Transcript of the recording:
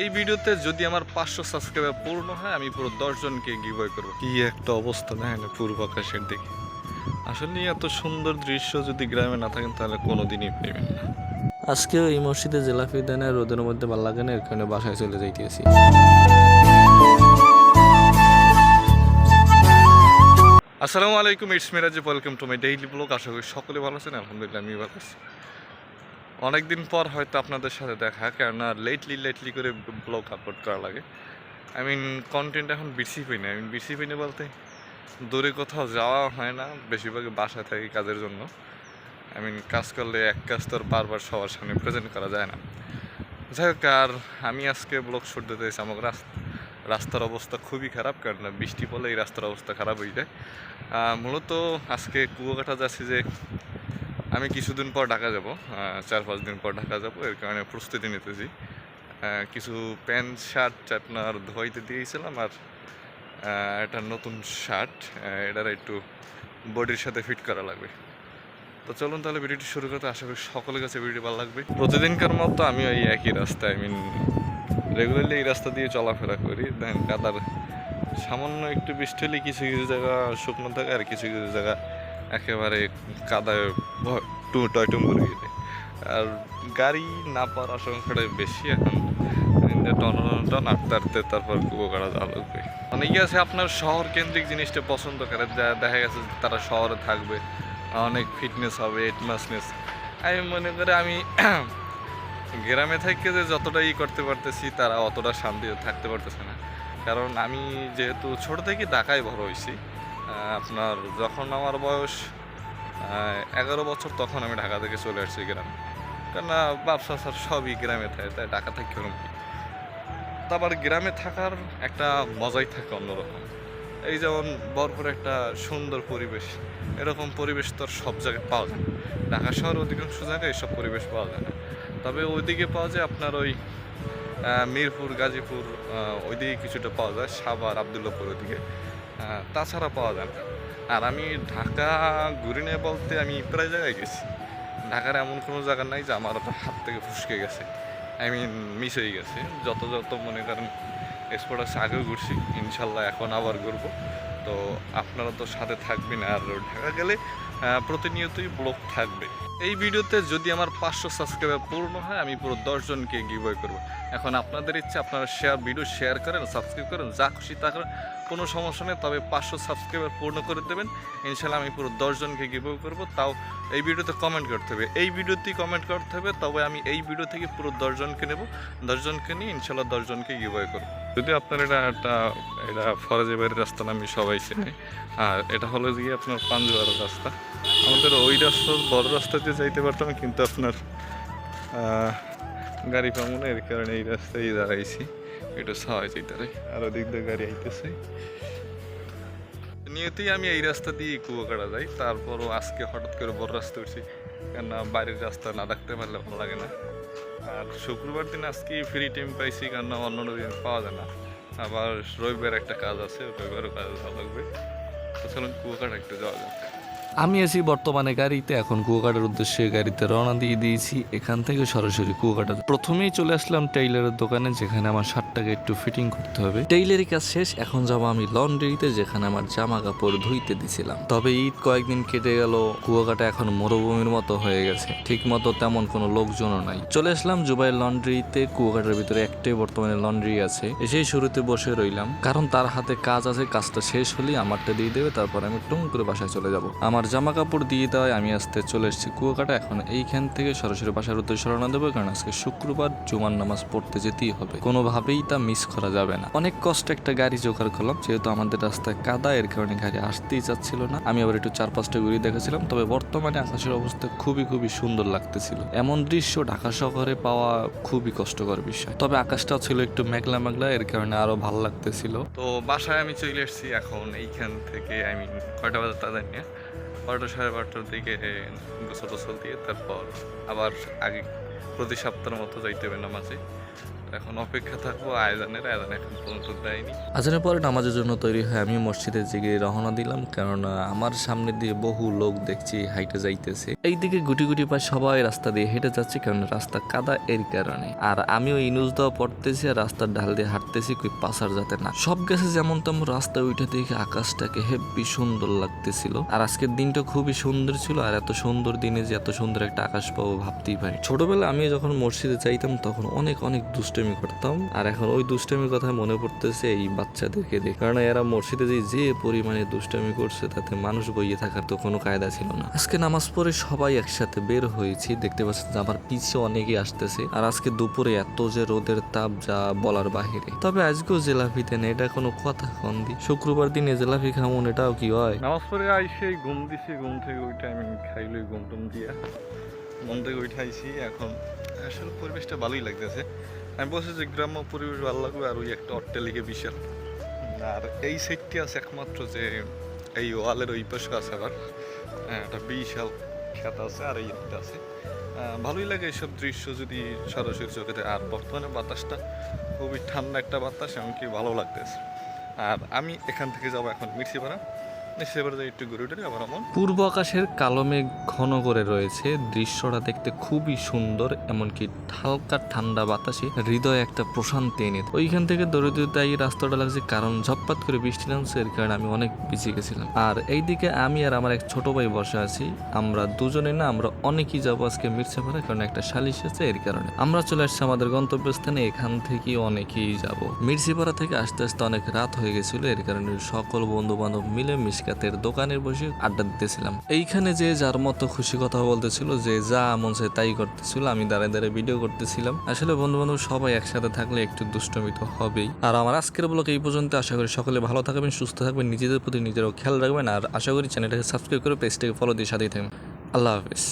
এই ভিডিওতে যদি আমার পাঁচশো সাবস্ক্রাইবার পূর্ণ হয় আমি পুরো দশজনকে গিভওয়ে করব। কি একটা অবস্থা দেখেন পূর্ব আকাশের দিকে। আসলে এত সুন্দর দৃশ্য যদি গ্রামে না থাকেন তাহলে কোনোদিনই পাইবেন না। আজকেও এই মসজিদে জেলাফি দেনে রোদের মধ্যে ভালো লাগে না এর কারণে বাসায় চলে যাইতেছি। আসসালামু আলাইকুম it's Miraj welcome to my daily blog আশা করি সকলে ভালো আছেন আলহামদুলিল্লাহ আমি ভালো আছি। অনেকদিন পর হয়তো আপনাদের সাথে দেখা, কেননা লেটলি লেটলি করে ব্লগ আপলোড করা লাগে। আই মিন কন্টেন্ট এখন বেশি পাই না। আই মিন পাই না বলতে দূরে কোথাও যাওয়া হয় না বেশিরভাগ বাসায় থাকি কাজের জন্য। আই মিন কাজ করলে এক কাজ তো বারবার সবার সামনে প্রেজেন্ট করা যায় না। যাই হোক, আর আমি আজকে ব্লগ শুট দিতে এসেছি আমার রাস্তা, রাস্তার অবস্থা খুবই খারাপ কারণ বৃষ্টি পড়লে এই রাস্তার অবস্থা খারাপ হয়ে যায়। মূলত আজকে কুয়াকাটা যাচ্ছি যে আমি কিছুদিন পর ঢাকা যাব চার পাঁচ দিন পর ঢাকা যাব, এর কারণে প্রস্তুতি নিতেছি। কিছু প্যান্ট, শার্ট আপনার ধোয়াইতে দিয়েছিলাম আর একটা নতুন শার্ট এটার একটু বডির সাথে ফিট করা লাগবে। তো চলুন তাহলে ভিডিওটি শুরু করতে, আশা করি সকলের কাছে ভিডিও ভালো লাগবে। প্রতিদিনকার মতো আমি ওই একই রাস্তা আই মিন রেগুলারলি এই রাস্তা দিয়ে চলাফেরা করি। দেখেন কাদার সামান্য একটু বৃষ্টি হলে কিছু কিছু জায়গা শুকনো থাকে আর কিছু কিছু জায়গা একেবারে কাদায় ভ- টু টয়টুম করে গেলে। আর গাড়ি না পাওয়ার আশঙ্কাটাই বেশি এখন। টন আটতে আটতে তারপর কুয়াকাটা যাওয়া লাগবে। অনেকে আছে, আপনার শহর কেন্দ্রিক জিনিসটা পছন্দ করে। যা দেখা গেছে তারা শহরে থাকবে, অনেক ফিটনেস হবে এটমাসনেস আমি মনে করি আমি গ্রামে থেকে যে যতটা ই করতে পারতেছি, তারা অতটা শান্তিতে থাকতে পারতেছে না। কারণ আমি যেহেতু ছোট থেকে ঢাকায় বড় হয়েছি আপনার যখন আমার বয়স এগারো বছর তখন আমি ঢাকা থেকে চলে আসছি গ্রামে। কেননা ব্যবসা স্যার সবই গ্রামে থাকে, তাই ঢাকা থেকে কি তারপর গ্রামে থাকার একটা মজাই থাকে অন্যরকম। এই যেমন বরপুর একটা সুন্দর পরিবেশ, এরকম পরিবেশ তো সব জায়গায় পাওয়া যায় ঢাকা শহর অধিকাংশ জায়গায় এসব পরিবেশ পাওয়া যায় না। তবে ওইদিকে পাওয়া যায় আপনার ওই মিরপুর, গাজীপুর ওইদিকে কিছুটা পাওয়া যায়, সাভার, আবদুল্লাপুর ওইদিকে। তাছাড়া পাওয়া যায় না। আর আমি ঢাকা ঘুরে নিয়ে বলতে আমি প্রায় জায়গায় গেছি। ঢাকার এমন কোনো জায়গা নাই যে আমার হাত থেকে ফুসকে গেছে। আই মিন মিস হয়ে গেছে। যত যত মনে করেন এক্সপোর্ট আছে, আগেও ঘুরছি। ইনশাল্লাহ এখন আবার ঘুরবো। তো আপনারা তো সাথে থাকবেন আর ঢাকা গেলে প্রতিনিয়তই ব্লগ থাকবে। এই ভিডিওতে যদি আমার পাঁচশো সাবস্ক্রাইবার পূর্ণ হয়, আমি পুরো দশজনকে গিভওয়ে করব। এখন আপনাদের ইচ্ছে, আপনারা শেয়ার ভিডিও শেয়ার করেন সাবস্ক্রাইব করেন, যা খুশি তা করেন, কোনো সমস্যা নেই, তবে পাঁচশো সাবস্ক্রাইবার পূর্ণ করে দেবেন। ইনশাল্লাহ আমি পুরো দশজনকে গিভওয়ে করব, তাও এই ভিডিওতে কমেন্ট করতে হবে। এই ভিডিওতেই কমেন্ট করতে হবে, তবে আমি এই ভিডিও থেকে পুরো দশজনকে নেব, দশজনকে নিয়ে ইনশাল্লাহ দশজনকে গিভওয়ে করব। যদি আপনার এটা একটা, এটা ফরাজি বাড়ির রাস্তা না আমি সবাই চিনি, আর এটা হলো গিয়ে আপনার পাঞ্জুয়ারের রাস্তা। আমাদের ওই রাস্তা বড় রাস্তা দিয়ে যাইতে পারতাম, কিন্তু আপনার গাড়ি পাবো না এর কারণে এই রাস্তায় দাঁড়াইছি। একটু সবাই যেতে আর ওদিক দিয়ে গাড়ি আইতেছে। নিয়তেই আমি এই রাস্তা দিয়ে কুয়াকাটা যাই। তারপরও আজকে হঠাৎ করে বড় রাস্তা উঠছি। কেননা বাড়ির রাস্তা না দেখতে পারলে ভালো লাগে না। আর শুক্রবার দিন আজকে ফ্রি টাইম পাইছি কেননা অন্য দিন পাওয়া যায় না। আবার রবিবার একটা কাজ আছে, রবিবারও কাজ ভালো লাগবে। তো চলুন কুয়াকাটা একটু যাওয়া যাক। আমি আছি বর্তমানে গাড়িতে, এখন কুয়াকাটার উদ্দেশ্যে গাড়িতে রওনা দিয়ে দিয়েছি। এখান থেকে সরাসরি কুয়াকাটা। প্রথমেই চলে আসলাম টেইলারের দোকানে, যেখানে আমার শার্টটাকে একটু ফিটিং করতে হবে। টেইলারি কাজ শেষ, এখন যাব আমি লন্ড্রিতে, যেখানে আমার জামা কাপড় ধুইতে দিছিলাম। তবে ঈদ কয়েকদিন কেটে গেল, কুয়াকাটা এখন মরুভূমির মতো হয়ে গেছে। ঠিক মতো তেমন কোনো লোকজনও নাই। চলে আসলাম জুবাইয়ের লন্ড্রিতে, কুয়াকাটার ভিতরে একটাই বর্তমানে লন্ড্রি আছে। এসেই শুরুতে বসে রইলাম। কারণ তার হাতে কাজ আছে, কাজটা শেষ হলেই আমারটা দিয়ে দেবে, তারপর আমি টুং করে বাসায় চলে যাব। আমার জামা কাপড় দিয়ে দেওয়ায় আমি আসতে চলে এসেছি কুয়াকাটা। এখন এইখান থেকে সরাসরি বাসার উদ্দেশ্যে রওনা দেবো, কারণ আজকে শুক্রবার জুমার নামাজ পড়তে যেতেই হবে। কোনোভাবেই তা মিস করা যাবে না। অনেক কষ্ট একটা গাড়ি জোগাড় করলাম, যেহেতু আমাদের রাস্তায় কাদা, এর কারণে গাড়ি আসতেই চাচ্ছিল না। আমি আবার একটু চার পাঁচটা ঘুরে দেখেছিলাম, তবে বর্তমানে আকাশের অবস্থা খুবই খুবই সুন্দর লাগতেছিল। এমন দৃশ্য ঢাকা শহরে পাওয়া খুবই কষ্টকর বিষয়। তবে আকাশটা ছিল একটু মেঘলা মেঘলা, এর কারণে আরও ভালো লাগতেছিল। তো বাসায় আমি চলে এসেছি এখন এইখান থেকে আমি কয়টা বাজার তা জানি বারোটা সাড়ে বারোটার দিকে গোসল টোসল দিয়ে তারপর আবার আগে প্রতি সপ্তাহের মতো যাইতে হবে নামাজে। এখন অপেক্ষা থাকব আয়োজনের আয়োজন এখন পর্যন্ত দেয়নি। আজানের পরে নামাজের জন্য তৈরি হয়ে আমি মসজিদের দিকে রওনা দিলাম, কেননা আমার সামনে দিয়ে বহু লোক দেখছি হাইটে যাইতেছে। এইদিকে গুটি গুটি পায় সবাই রাস্তা দিয়ে হেঁটে যাচ্ছে কারণ রাস্তা কাদা এর কারণে। আর আমিও ইনুজ দেওয়া পড়তেছি আর রাস্তার ঢাল দিয়ে হাঁটতেছি, কই পাসার যাতে না। সব গেছে যেমন তেমন রাস্তায় উঠে দেখে আকাশটাকে হেব্বি সুন্দর লাগতেছিল। আর আজকের দিনটা খুবই সুন্দর ছিল, আর এত সুন্দর দিনে যে এত সুন্দর একটা আকাশ পাবো ভাবতেই পারি ছোটবেলা আমি যখন মসজিদে যাইতাম, তখন অনেক অনেক দুষ্টামি করতাম। আর এখন ওই দুষ্টামির কথা মনে পড়তেছে এই বাচ্চাদেরকে দেখে। কারণ এরা মসজিদে যে যে পরিমাণে দুষ্টামি করছে, তাতে মানুষ বইয়ে থাকার তো কোনো কায়দা ছিল না। আজকে নামাজ পড়ে সবাই একসাথে বের হয়েছি। দেখতে পাচ্ছেন আমার পিছে অনেকে আসতেছে। আর আজকে দুপুরে এত যে রোদের তাপ, যা বলার বাহিরে। তবে আজকেও জেলাপি দেন, এটা কোনো কথা কন দি। শুক্রবার দিনে জেলাপি খামুন, এটাও কি হয়? নামাজ পড়ে আইসে, ঘুম দিছি, ঘুম থেকে ওইটা আমি খাইলই ঘুম টুম দিয়া। মন থেকে উঠাইছি এখন আসলে পরিবেশটা ভালোই লাগতেছে। আমি বলছি যে গ্রাম্য পরিবেশ ভালো লাগবে আর ওই একটা অট্টালিকা বিশাল আর এই সাইডটি আছে একমাত্র যে এই ওয়ালের ওই পাশে আছে আবার। হ্যাঁ, একটা বিশাল খেত আছে আর এই একটা আছে। ভালোই লাগে এইসব দৃশ্য যদি সরাসরি চোখে দেয়। আর বর্তমানে বাতাসটা খুবই ঠান্ডা একটা বাতাস এমনকি ভালো লাগতেছে। আর আমি এখান থেকে যাব এখন মির্চিপাড়া। পূর্ব আকাশের কালো মেঘ ঘন করে রয়েছে। দৃশ্যটা দেখতে খুবই সুন্দর, এমনকি হালকা ঠান্ডা বাতাসে হৃদয়ে একটা প্রশান্তি এনে ওইখান থেকে দরিদ্রতা এই রাস্তাটা লাগছে, কারণ ঝপপাত করে বৃষ্টি নামছে, এর কারণে আমি অনেক পিছিয়ে গেছিলাম। আর এইদিকে আমি আর আমার এক ছোট ভাই বসে আছি। আমরা দুজনে না, আমরা অনেকেই যাব আজকে মির্জাপাড়া কারণ একটা সালিশ আছে এর কারণে। আমরা চলে আসছি আমাদের গন্তব্যস্থানে, এখান থেকে অনেকেই যাব। মির্জিপাড়া থেকে আস্তে আস্তে অনেক রাত হয়ে গেছিল, এর কারণে সকল বন্ধু বান্ধব মিলে মিসকাতের দোকানের বসে আড্ডা দিতেছিলাম। এইখানে যে যার মতো খুশি কথা বলতেছিল, যে যা মন চায় তাই করতেছিল, আমি দাঁড়ায় দাঁড়িয়ে ভিডিও করতেছিলাম। আসলে বন্ধু বান্ধব সবাই একসাথে থাকলে একটু দুষ্টমি তো হবেই। আর আমার আজকের ব্লগ এই পর্যন্ত, আশা করি সকলে ভালো থাকবেন, সুস্থ থাকবেন, নিজেদের প্রতি নিজেরও খেয়াল রাখবেন, আর আশা করি চ্যানেলটাকে সাবস্ক্রাইব করে পেজটাকে ফলো দিয়ে সাথেই থাকবেন। আল্লাহ হাফিজ।